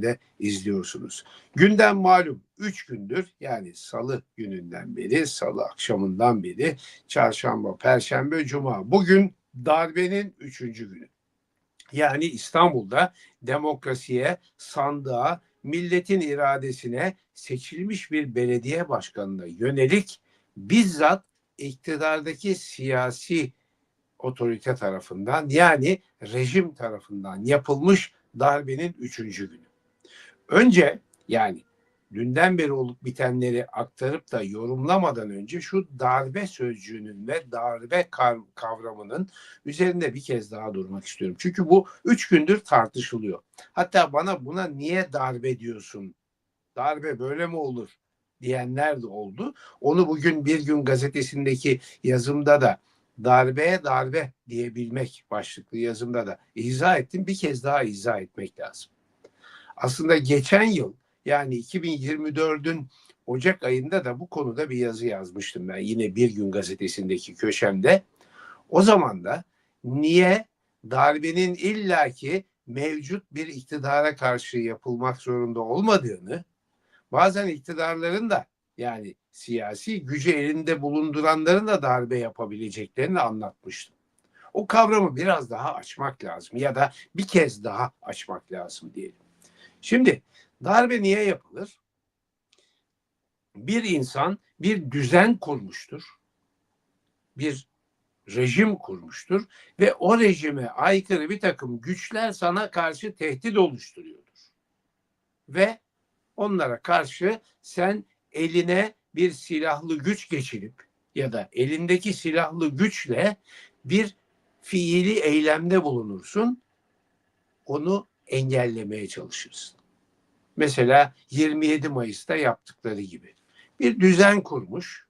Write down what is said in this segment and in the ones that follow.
şeklinde izliyorsunuz. Gündem malum 3 gündür yani salı gününden beri, salı akşamından beri, çarşamba, perşembe, cuma. Bugün darbenin 3. günü. Yani İstanbul'da demokrasiye, sandığa, milletin iradesine seçilmiş bir belediye başkanına yönelik bizzat iktidardaki siyasi otorite tarafından yani rejim tarafından yapılmış darbenin üçüncü günü. Önce yani dünden beri olup bitenleri aktarıp da yorumlamadan önce şu darbe sözcüğünün ve darbe kavramının üzerinde bir kez daha durmak istiyorum. Çünkü bu üç gündür tartışılıyor. Hatta bana buna niye darbe diyorsun? Darbe böyle mi olur? diyenler de oldu. Onu bugün Bir Gün gazetesindeki yazımda da darbeye darbe diyebilmek başlıklı yazımda da izah ettim. Bir kez daha izah etmek lazım. Aslında geçen yıl yani 2024'ün Ocak ayında da bu konuda bir yazı yazmıştım ben yine Bir Gün gazetesindeki köşemde. O zaman da niye darbenin illaki mevcut bir iktidara karşı yapılmak zorunda olmadığını, bazen iktidarların da yani siyasi gücü elinde bulunduranların da darbe yapabileceklerini anlatmıştım. O kavramı biraz daha açmak lazım ya da bir kez daha açmak lazım diyelim. Şimdi darbe niye yapılır? Bir insan bir düzen kurmuştur. Bir rejim kurmuştur ve o rejime aykırı bir takım güçler sana karşı tehdit oluşturuyordur. Ve onlara karşı sen eline bir silahlı güç geçirip ya da elindeki silahlı güçle bir fiili eylemde bulunursun. Onu engellemeye çalışırsın. Mesela 27 Mayıs'ta yaptıkları gibi. Bir düzen kurmuş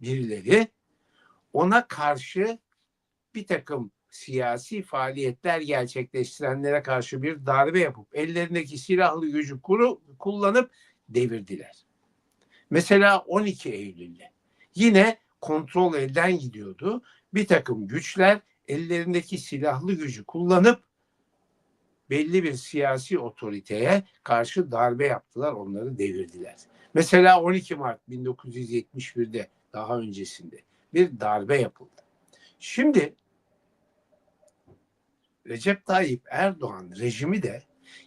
birileri ona karşı bir takım siyasi faaliyetler gerçekleştirenlere karşı bir darbe yapıp ellerindeki silahlı gücü kuru, kullanıp devirdiler. Mesela 12 Eylül'de yine kontrol elden gidiyordu. Bir takım güçler ellerindeki silahlı gücü kullanıp belli bir siyasi otoriteye karşı darbe yaptılar, onları devirdiler. Mesela 12 Mart 1971'de daha öncesinde bir darbe yapıldı. Şimdi Recep Tayyip Erdoğan rejimi de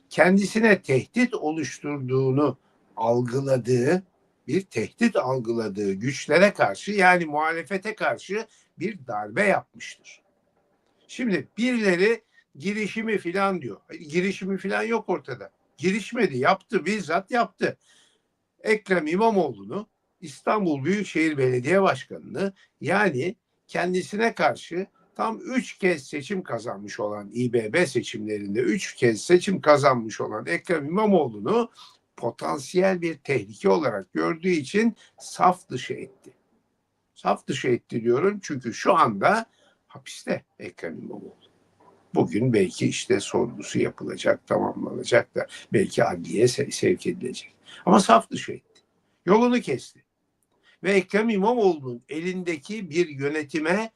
kendisine tehdit oluşturduğunu algıladığı bir tehdit algıladığı güçlere karşı yani muhalefete karşı bir darbe yapmıştır. Şimdi birileri girişimi filan diyor. Girişimi filan yok ortada. Girişmedi, yaptı, bizzat yaptı. Ekrem İmamoğlu'nu İstanbul Büyükşehir Belediye Başkanı'nı yani kendisine karşı tam üç kez seçim kazanmış olan İBB seçimlerinde üç kez seçim kazanmış olan Ekrem İmamoğlu'nu potansiyel bir tehlike olarak gördüğü için saf dışı etti. Saf dışı etti diyorum çünkü şu anda hapiste Ekrem İmamoğlu. Bugün belki işte sorgusu yapılacak, tamamlanacak da belki adliye sevk edilecek. Ama saf dışı etti. Yolunu kesti. Ve Ekrem İmamoğlu'nun elindeki bir yönetime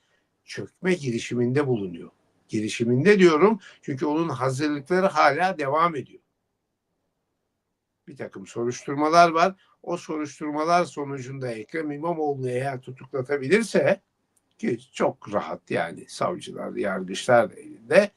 çökme girişiminde bulunuyor. Girişiminde diyorum çünkü onun hazırlıkları hala devam ediyor bir takım soruşturmalar var. O soruşturmalar sonucunda Ekrem İmamoğlu'nu eğer tutuklatabilirse ki çok rahat yani savcılar, yargıçlar elinde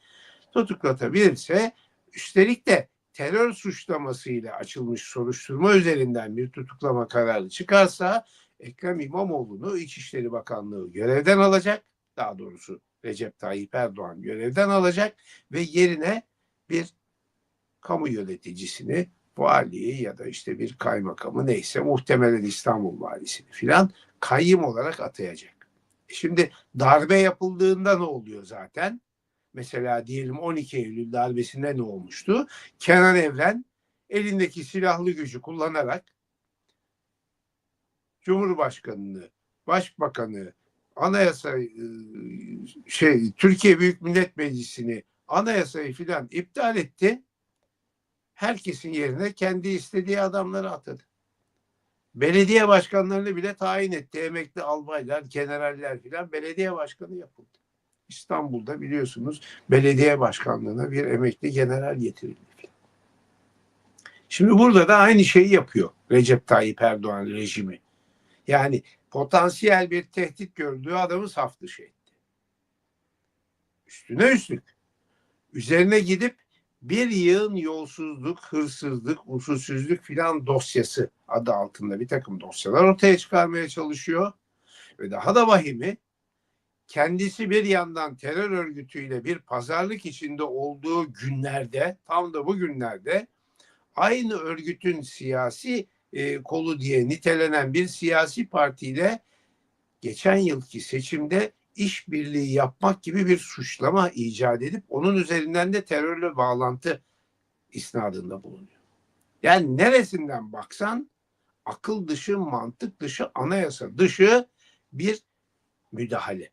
tutuklatabilirse üstelik de terör suçlamasıyla açılmış soruşturma üzerinden bir tutuklama kararı çıkarsa Ekrem İmamoğlu'nu İçişleri Bakanlığı görevden alacak. Daha doğrusu Recep Tayyip Erdoğan görevden alacak ve yerine bir kamu yöneticisini valiyi ya da işte bir kaymakamı neyse muhtemelen İstanbul valisini filan kayyım olarak atayacak. Şimdi darbe yapıldığında ne oluyor zaten? Mesela diyelim 12 Eylül darbesinde ne olmuştu? Kenan Evren elindeki silahlı gücü kullanarak Cumhurbaşkanını, Başbakanı, Anayasa e, şey Türkiye Büyük Millet Meclisi'ni anayasayı filan iptal etti herkesin yerine kendi istediği adamları atadı. Belediye başkanlarını bile tayin etti. Emekli albaylar, generaller filan belediye başkanı yapıldı. İstanbul'da biliyorsunuz belediye başkanlığına bir emekli general getirildi. Şimdi burada da aynı şeyi yapıyor Recep Tayyip Erdoğan rejimi. Yani potansiyel bir tehdit gördüğü adamı saf dışı etti. Üstüne üstlük. Üzerine gidip bir yığın yolsuzluk, hırsızlık, usulsüzlük filan dosyası adı altında bir takım dosyalar ortaya çıkarmaya çalışıyor. Ve daha da vahimi kendisi bir yandan terör örgütüyle bir pazarlık içinde olduğu günlerde tam da bu günlerde aynı örgütün siyasi e, kolu diye nitelenen bir siyasi partiyle geçen yılki seçimde işbirliği yapmak gibi bir suçlama icat edip onun üzerinden de terörle bağlantı isnadında bulunuyor. Yani neresinden baksan akıl dışı, mantık dışı, anayasa dışı bir müdahale.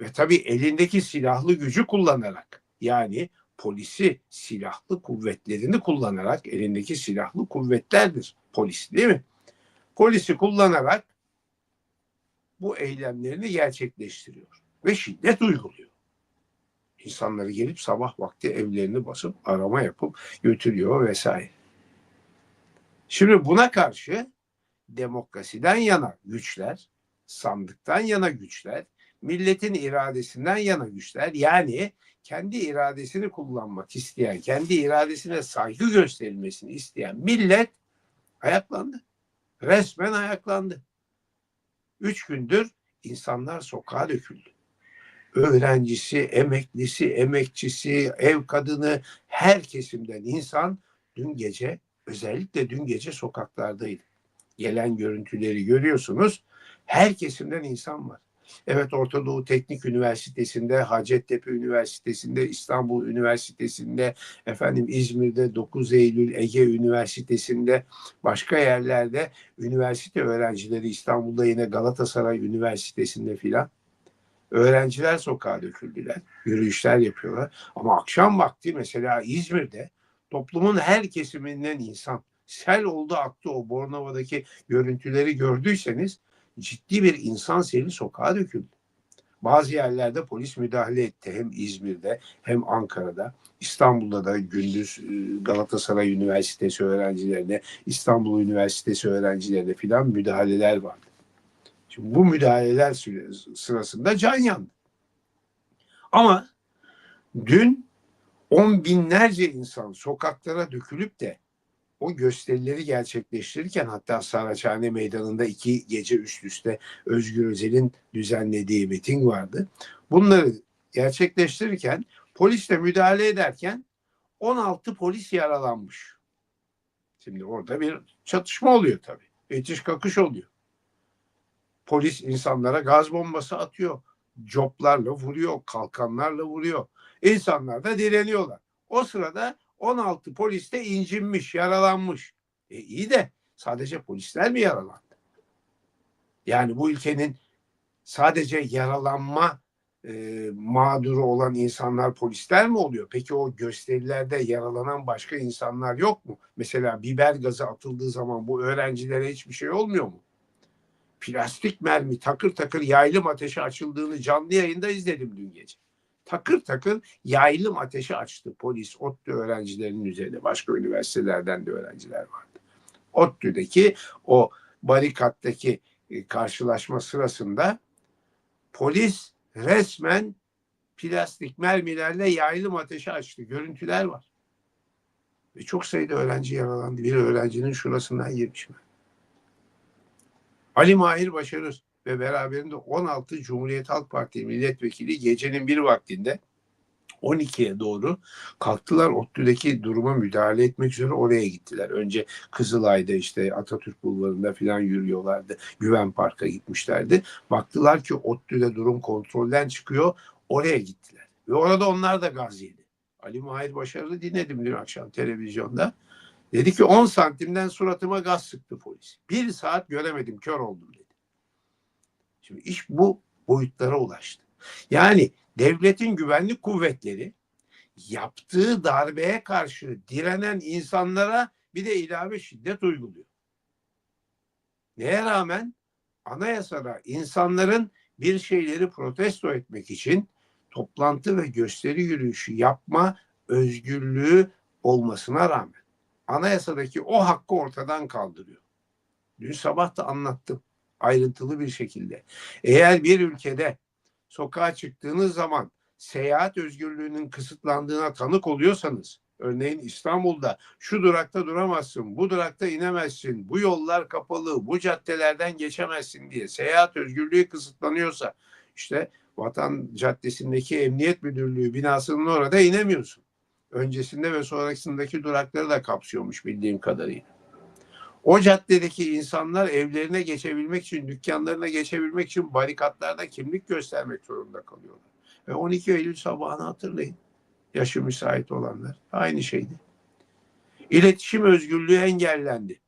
Ve tabii elindeki silahlı gücü kullanarak yani polisi, silahlı kuvvetlerini kullanarak elindeki silahlı kuvvetlerdir polis değil mi? Polisi kullanarak bu eylemlerini gerçekleştiriyor ve şiddet uyguluyor. İnsanları gelip sabah vakti evlerini basıp arama yapıp götürüyor vesaire. Şimdi buna karşı demokrasiden yana güçler, sandıktan yana güçler, milletin iradesinden yana güçler yani kendi iradesini kullanmak isteyen, kendi iradesine saygı gösterilmesini isteyen millet ayaklandı. Resmen ayaklandı. Üç gündür insanlar sokağa döküldü. Öğrencisi, emeklisi, emekçisi, ev kadını her kesimden insan dün gece özellikle dün gece sokaklardaydı. Gelen görüntüleri görüyorsunuz. Her kesimden insan var. Evet Orta Doğu Teknik Üniversitesi'nde, Hacettepe Üniversitesi'nde, İstanbul Üniversitesi'nde, efendim İzmir'de 9 Eylül Ege Üniversitesi'nde, başka yerlerde üniversite öğrencileri İstanbul'da yine Galatasaray Üniversitesi'nde filan öğrenciler sokağa döküldüler. Yürüyüşler yapıyorlar. Ama akşam vakti mesela İzmir'de toplumun her kesiminden insan sel oldu aktı o Bornova'daki görüntüleri gördüyseniz ciddi bir insan seli sokağa döküldü. Bazı yerlerde polis müdahale etti. Hem İzmir'de hem Ankara'da. İstanbul'da da gündüz e, Galatasaray Üniversitesi öğrencilerine, İstanbul Üniversitesi öğrencilerine filan müdahaleler vardı. Şimdi bu müdahaleler sırasında can yandı. Ama dün on binlerce insan sokaklara dökülüp de o gösterileri gerçekleştirirken hatta Saraçhane Meydanı'nda iki gece üst üste Özgür Özel'in düzenlediği miting vardı. Bunları gerçekleştirirken polisle müdahale ederken 16 polis yaralanmış. Şimdi orada bir çatışma oluyor tabii. Etiş kakış oluyor. Polis insanlara gaz bombası atıyor. Coplarla vuruyor, kalkanlarla vuruyor. İnsanlar da direniyorlar. O sırada 16 polis de incinmiş, yaralanmış. E iyi de sadece polisler mi yaralandı? Yani bu ülkenin sadece yaralanma e, mağduru olan insanlar polisler mi oluyor? Peki o gösterilerde yaralanan başka insanlar yok mu? Mesela biber gazı atıldığı zaman bu öğrencilere hiçbir şey olmuyor mu? Plastik mermi takır takır yaylım ateşi açıldığını canlı yayında izledim dün gece takır takır yaylım ateşi açtı polis ODTÜ öğrencilerinin üzerine. Başka üniversitelerden de öğrenciler vardı. ODTÜ'deki o barikattaki e, karşılaşma sırasında polis resmen plastik mermilerle yaylım ateşi açtı. Görüntüler var. Ve çok sayıda öğrenci yaralandı. Bir öğrencinin şurasından mi? Ali Mahir Başarır ve beraberinde 16 Cumhuriyet Halk Partisi milletvekili gecenin bir vaktinde 12'ye doğru kalktılar ODTÜ'deki duruma müdahale etmek üzere oraya gittiler. Önce Kızılay'da işte Atatürk Bulvarı'nda falan yürüyorlardı. Güven Park'a gitmişlerdi. Baktılar ki ODTÜ'de durum kontrolden çıkıyor. Oraya gittiler. Ve orada onlar da gaz yedi. Ali Mahir Başarılı dinledim dün akşam televizyonda. Dedi ki 10 santimden suratıma gaz sıktı polis. Bir saat göremedim kör oldum dedi. Şimdi iş bu boyutlara ulaştı. Yani devletin güvenlik kuvvetleri yaptığı darbeye karşı direnen insanlara bir de ilave şiddet uyguluyor. Neye rağmen anayasada insanların bir şeyleri protesto etmek için toplantı ve gösteri yürüyüşü yapma özgürlüğü olmasına rağmen anayasadaki o hakkı ortadan kaldırıyor. Dün sabah da anlattım ayrıntılı bir şekilde. Eğer bir ülkede sokağa çıktığınız zaman seyahat özgürlüğünün kısıtlandığına tanık oluyorsanız, örneğin İstanbul'da şu durakta duramazsın, bu durakta inemezsin, bu yollar kapalı, bu caddelerden geçemezsin diye seyahat özgürlüğü kısıtlanıyorsa, işte Vatan Caddesi'ndeki Emniyet Müdürlüğü binasının orada inemiyorsun. Öncesinde ve sonrasındaki durakları da kapsıyormuş bildiğim kadarıyla. O caddedeki insanlar evlerine geçebilmek için, dükkanlarına geçebilmek için barikatlarda kimlik göstermek zorunda kalıyorlar. Ve 12 Eylül sabahını hatırlayın. Yaşı müsait olanlar. Aynı şeydi. İletişim özgürlüğü engellendi.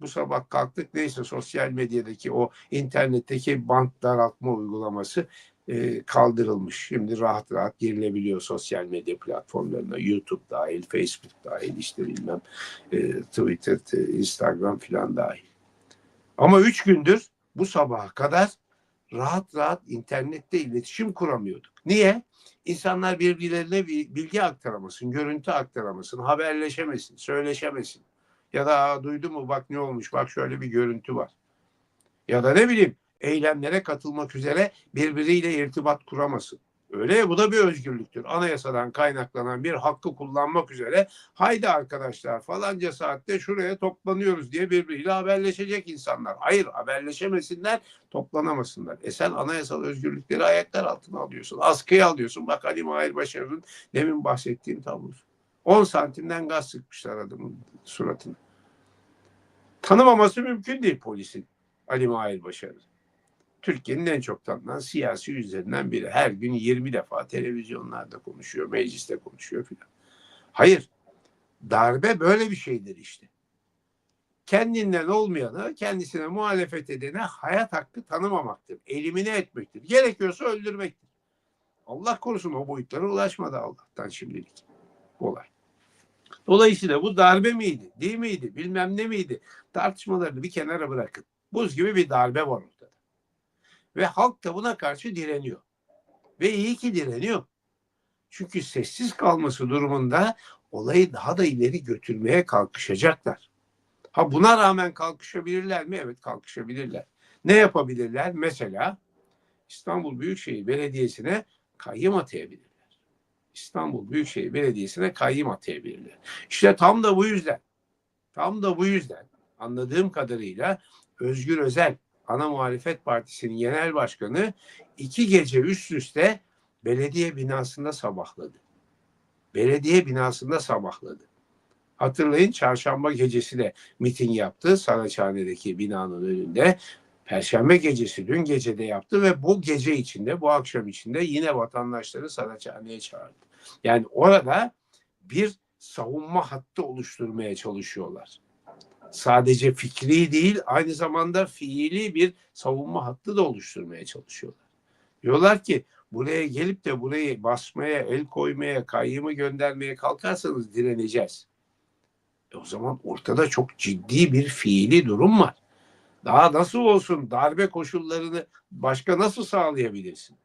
Bu sabah kalktık neyse sosyal medyadaki o internetteki bant daraltma uygulaması e, kaldırılmış. Şimdi rahat rahat girilebiliyor sosyal medya platformlarına. YouTube dahil, Facebook dahil, işte bilmem e, Twitter, e, Instagram filan dahil. Ama üç gündür bu sabaha kadar rahat rahat internette iletişim kuramıyorduk. Niye? İnsanlar birbirlerine bilgi aktaramasın, görüntü aktaramasın, haberleşemesin, söyleşemesin. Ya da Aa, duydu mu bak ne olmuş, bak şöyle bir görüntü var. Ya da ne bileyim eylemlere katılmak üzere birbiriyle irtibat kuramasın. Öyle ya bu da bir özgürlüktür. Anayasadan kaynaklanan bir hakkı kullanmak üzere haydi arkadaşlar falanca saatte şuraya toplanıyoruz diye birbiriyle haberleşecek insanlar. Hayır haberleşemesinler toplanamasınlar. E sen anayasal özgürlükleri ayaklar altına alıyorsun. Askıya alıyorsun. Bak Ali Mahir Başarı'nın demin bahsettiğim tablosu. 10 santimden gaz sıkmışlar adamın suratına. Tanımaması mümkün değil polisin Ali Mahir Başarı. Türkiye'nin en çok tanınan siyasi yüzlerinden biri. Her gün 20 defa televizyonlarda konuşuyor, mecliste konuşuyor filan. Hayır, darbe böyle bir şeydir işte. Kendinden olmayanı, kendisine muhalefet edene hayat hakkı tanımamaktır. Elimine etmektir. Gerekiyorsa öldürmektir. Allah korusun o boyutlara ulaşmadı Allah'tan şimdilik. Olay. Dolayısıyla bu darbe miydi, değil miydi, bilmem ne miydi? Tartışmalarını bir kenara bırakın. Buz gibi bir darbe var. Ve halk da buna karşı direniyor. Ve iyi ki direniyor. Çünkü sessiz kalması durumunda olayı daha da ileri götürmeye kalkışacaklar. Ha buna rağmen kalkışabilirler mi? Evet kalkışabilirler. Ne yapabilirler? Mesela İstanbul Büyükşehir Belediyesi'ne kayyım atayabilirler. İstanbul Büyükşehir Belediyesi'ne kayyım atayabilirler. İşte tam da bu yüzden, tam da bu yüzden anladığım kadarıyla Özgür Özel ana muhalefet partisinin genel başkanı iki gece üst üste belediye binasında sabahladı. Belediye binasında sabahladı. Hatırlayın çarşamba gecesi de miting yaptı Saraçhane'deki binanın önünde. Perşembe gecesi dün gecede yaptı ve bu gece içinde bu akşam içinde yine vatandaşları Saraçhane'ye çağırdı. Yani orada bir savunma hattı oluşturmaya çalışıyorlar sadece fikri değil aynı zamanda fiili bir savunma hattı da oluşturmaya çalışıyorlar. Diyorlar ki buraya gelip de burayı basmaya, el koymaya, kayyımı göndermeye kalkarsanız direneceğiz. E o zaman ortada çok ciddi bir fiili durum var. Daha nasıl olsun darbe koşullarını başka nasıl sağlayabilirsiniz?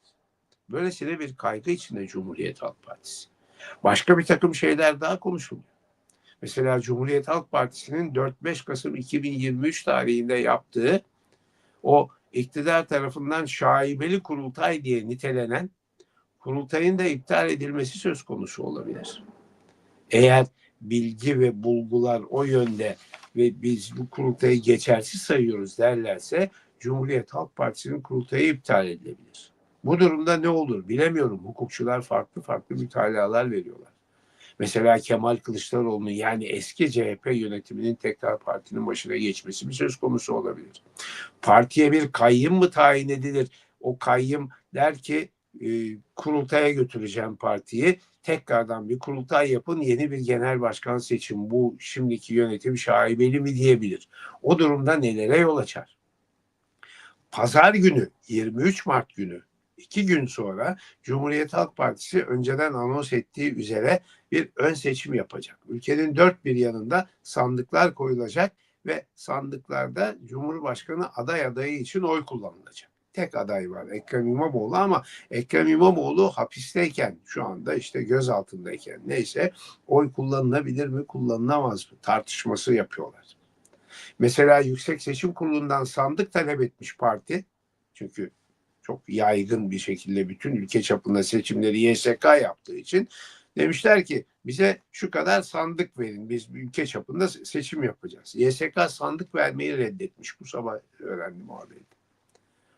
Böylesine bir kaygı içinde Cumhuriyet Halk Partisi. Başka bir takım şeyler daha konuşuluyor. Mesela Cumhuriyet Halk Partisi'nin 4-5 Kasım 2023 tarihinde yaptığı o iktidar tarafından şaibeli kurultay diye nitelenen kurultayın da iptal edilmesi söz konusu olabilir. Eğer bilgi ve bulgular o yönde ve biz bu kurultayı geçersiz sayıyoruz derlerse Cumhuriyet Halk Partisi'nin kurultayı iptal edilebilir. Bu durumda ne olur bilemiyorum. Hukukçular farklı farklı mütalalar veriyorlar. Mesela Kemal Kılıçdaroğlu'nun yani eski CHP yönetiminin tekrar partinin başına geçmesi bir söz konusu olabilir. Partiye bir kayyım mı tayin edilir? O kayyım der ki e, kurultaya götüreceğim partiyi. Tekrardan bir kurultay yapın, yeni bir genel başkan seçin. Bu şimdiki yönetim şaibeli mi diyebilir. O durumda nelere yol açar? Pazar günü 23 Mart günü iki gün sonra Cumhuriyet Halk Partisi önceden anons ettiği üzere bir ön seçim yapacak. Ülkenin dört bir yanında sandıklar koyulacak ve sandıklarda Cumhurbaşkanı aday adayı için oy kullanılacak. tek aday var Ekrem İmamoğlu ama Ekrem İmamoğlu hapisteyken şu anda işte gözaltındayken neyse oy kullanılabilir mi kullanılamaz mı tartışması yapıyorlar. Mesela Yüksek Seçim Kurulu'ndan sandık talep etmiş parti. Çünkü çok yaygın bir şekilde bütün ülke çapında seçimleri YSK yaptığı için demişler ki bize şu kadar sandık verin. Biz ülke çapında seçim yapacağız. YSK sandık vermeyi reddetmiş. Bu sabah öğrendim o haberi.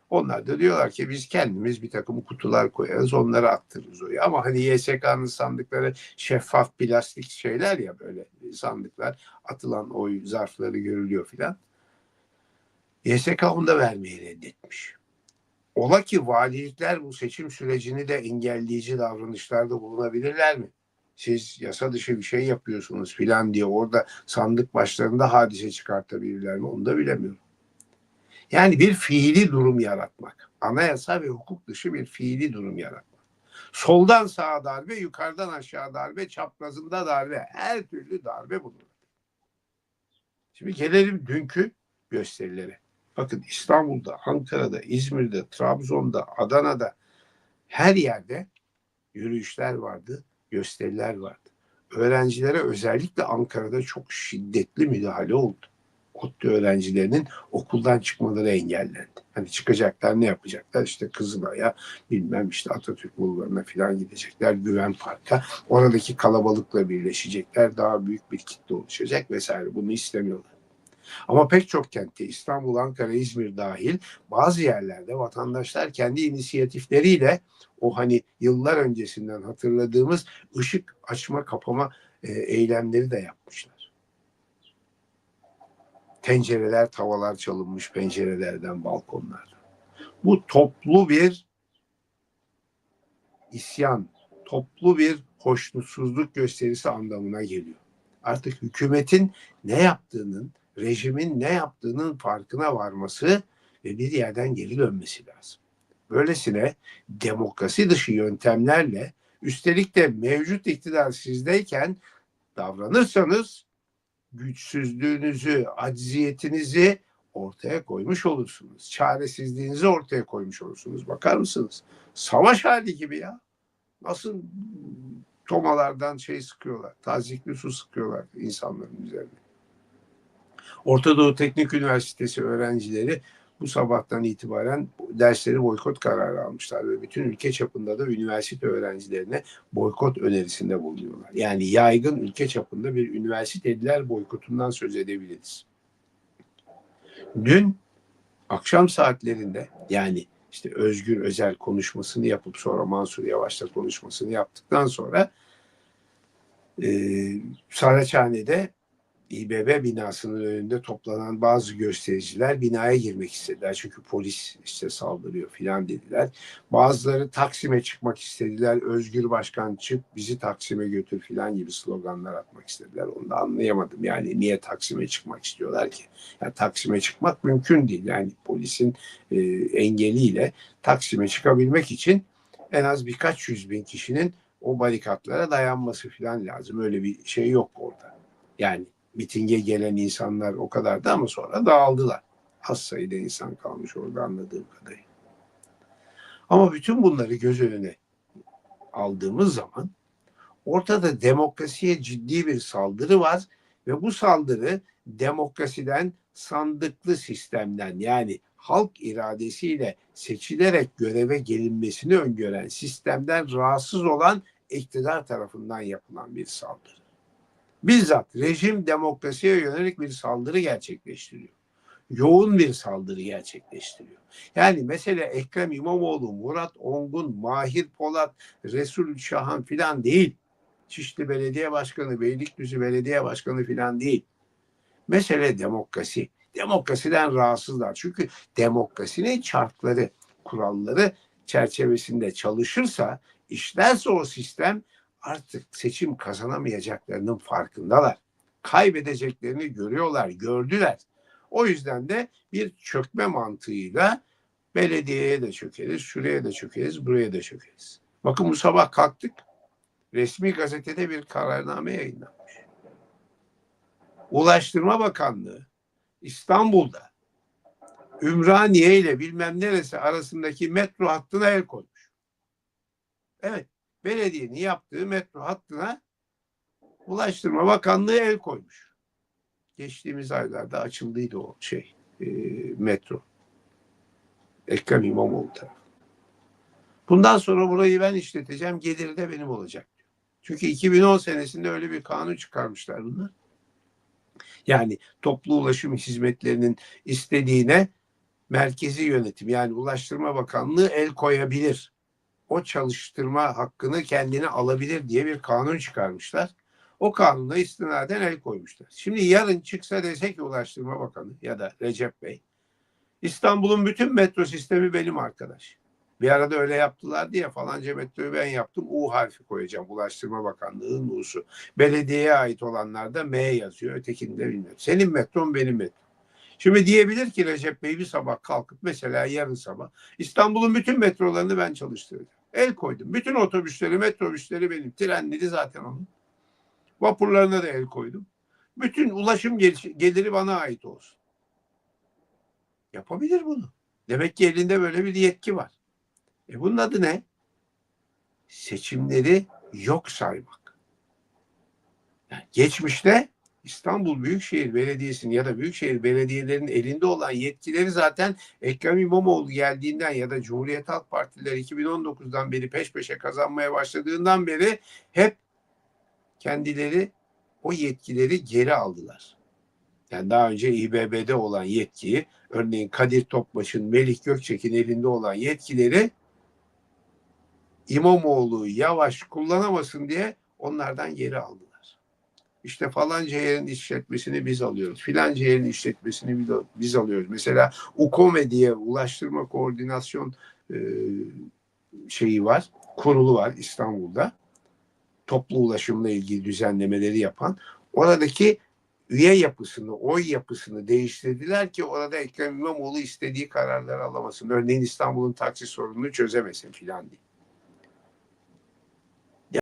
Onlar da diyorlar ki biz kendimiz bir takım kutular koyarız onları attırırız oyu. Ama hani YSK'nın sandıkları şeffaf plastik şeyler ya böyle sandıklar atılan oy zarfları görülüyor filan. YSK onu da vermeyi reddetmiş. Ola ki valilikler bu seçim sürecini de engelleyici davranışlarda bulunabilirler mi? Siz yasa dışı bir şey yapıyorsunuz filan diye orada sandık başlarında hadise çıkartabilirler mi? Onu da bilemiyorum. Yani bir fiili durum yaratmak. Anayasa ve hukuk dışı bir fiili durum yaratmak. Soldan sağa darbe, yukarıdan aşağı darbe, çaprazında darbe, her türlü darbe bulunur. Şimdi gelelim dünkü gösterilere. Bakın İstanbul'da, Ankara'da, İzmir'de, Trabzon'da, Adana'da her yerde yürüyüşler vardı, gösteriler vardı. Öğrencilere özellikle Ankara'da çok şiddetli müdahale oldu. ODTÜ öğrencilerinin okuldan çıkmaları engellendi. Hani çıkacaklar ne yapacaklar? İşte Kızılay'a bilmem işte Atatürk Bulvarı'na falan gidecekler. Güven Park'a. Oradaki kalabalıkla birleşecekler. Daha büyük bir kitle oluşacak vesaire. Bunu istemiyorlar. Ama pek çok kentte İstanbul, Ankara, İzmir dahil bazı yerlerde vatandaşlar kendi inisiyatifleriyle o hani yıllar öncesinden hatırladığımız ışık açma kapama e, eylemleri de yapmışlar. Tencereler, tavalar çalınmış pencerelerden, balkonlardan. Bu toplu bir isyan, toplu bir hoşnutsuzluk gösterisi anlamına geliyor. Artık hükümetin ne yaptığının, rejimin ne yaptığının farkına varması ve bir yerden geri dönmesi lazım. Böylesine demokrasi dışı yöntemlerle üstelik de mevcut iktidar sizdeyken davranırsanız güçsüzlüğünüzü, acziyetinizi ortaya koymuş olursunuz. Çaresizliğinizi ortaya koymuş olursunuz. Bakar mısınız? Savaş hali gibi ya. Nasıl tomalardan şey sıkıyorlar, tazikli su sıkıyorlar insanların üzerine. Orta Doğu Teknik Üniversitesi öğrencileri bu sabahtan itibaren dersleri boykot kararı almışlar ve bütün ülke çapında da üniversite öğrencilerine boykot önerisinde bulunuyorlar. Yani yaygın ülke çapında bir üniversiteliler boykotundan söz edebiliriz. Dün akşam saatlerinde yani işte Özgür Özel konuşmasını yapıp sonra Mansur Yavaş'la konuşmasını yaptıktan sonra e, Saraçhane'de İBB binasının önünde toplanan bazı göstericiler binaya girmek istediler. Çünkü polis işte saldırıyor filan dediler. Bazıları Taksim'e çıkmak istediler. Özgür Başkan çık bizi Taksim'e götür filan gibi sloganlar atmak istediler. Onu da anlayamadım. Yani niye Taksim'e çıkmak istiyorlar ki? Yani Taksim'e çıkmak mümkün değil. Yani polisin e, engeliyle Taksim'e çıkabilmek için en az birkaç yüz bin kişinin o barikatlara dayanması filan lazım. Öyle bir şey yok orada. Yani mitinge gelen insanlar o kadar da ama sonra dağıldılar. Az sayıda insan kalmış orada anladığım kadarıyla. Ama bütün bunları göz önüne aldığımız zaman ortada demokrasiye ciddi bir saldırı var ve bu saldırı demokrasiden sandıklı sistemden yani halk iradesiyle seçilerek göreve gelinmesini öngören sistemden rahatsız olan iktidar tarafından yapılan bir saldırı bizzat rejim demokrasiye yönelik bir saldırı gerçekleştiriyor. Yoğun bir saldırı gerçekleştiriyor. Yani mesele Ekrem İmamoğlu, Murat Ongun, Mahir Polat, Resul Şahan filan değil. Çişli Belediye Başkanı, Beylikdüzü Belediye Başkanı filan değil. Mesele demokrasi. Demokrasiden rahatsızlar. Çünkü demokrasinin çarkları, kuralları çerçevesinde çalışırsa, işlerse o sistem artık seçim kazanamayacaklarının farkındalar. Kaybedeceklerini görüyorlar, gördüler. O yüzden de bir çökme mantığıyla belediyeye de çökeriz, şuraya da çökeriz, buraya da çökeriz. Bakın bu sabah kalktık. Resmi gazetede bir kararname yayınlanmış. Ulaştırma Bakanlığı İstanbul'da Ümraniye ile bilmem neresi arasındaki metro hattına el koymuş. Evet, belediyenin yaptığı metro hattına Ulaştırma Bakanlığı el koymuş. Geçtiğimiz aylarda açıldıydı o şey, e, metro. Ekrem İmamoğlu tarafı. Bundan sonra burayı ben işleteceğim, geliri de benim olacak. Çünkü 2010 senesinde öyle bir kanun çıkarmışlar bunlar. Yani toplu ulaşım hizmetlerinin istediğine merkezi yönetim yani Ulaştırma Bakanlığı el koyabilir. O çalıştırma hakkını kendine alabilir diye bir kanun çıkarmışlar. O kanuna istinaden el koymuşlar. Şimdi yarın çıksa dese ki Ulaştırma Bakanı ya da Recep Bey İstanbul'un bütün metro sistemi benim arkadaş. Bir arada öyle yaptılar diye falanca metroyu ben yaptım. U harfi koyacağım. Ulaştırma Bakanlığı'nın U'su. Belediyeye ait olanlar da M yazıyor. Ötekini de bilmiyorum. Senin metron benim metrom. Şimdi diyebilir ki Recep Bey bir sabah kalkıp mesela yarın sabah İstanbul'un bütün metrolarını ben çalıştıracağım. El koydum. Bütün otobüsleri, metrobüsleri benim. Trenleri zaten onun. Vapurlarına da el koydum. Bütün ulaşım gel- geliri bana ait olsun. Yapabilir bunu. Demek ki elinde böyle bir yetki var. E bunun adı ne? Seçimleri yok saymak. Yani geçmişte İstanbul Büyükşehir Belediyesi'nin ya da Büyükşehir Belediyelerinin elinde olan yetkileri zaten Ekrem İmamoğlu geldiğinden ya da Cumhuriyet Halk Partileri 2019'dan beri peş peşe kazanmaya başladığından beri hep kendileri o yetkileri geri aldılar. Yani daha önce İBB'de olan yetkiyi örneğin Kadir Topbaş'ın, Melih Gökçek'in elinde olan yetkileri İmamoğlu yavaş kullanamasın diye onlardan geri aldılar. İşte falanca yerin işletmesini biz alıyoruz. Filanca yerin işletmesini biz- alıyoruz. Mesela UKOME diye Ulaştırma Koordinasyon e, şeyi var, kurulu var İstanbul'da. Toplu ulaşımla ilgili düzenlemeleri yapan. Oradaki üye yapısını, oy yapısını değiştirdiler ki orada Ekrem İmamoğlu istediği kararları alamasın. Örneğin İstanbul'un taksi sorununu çözemesin filan diye.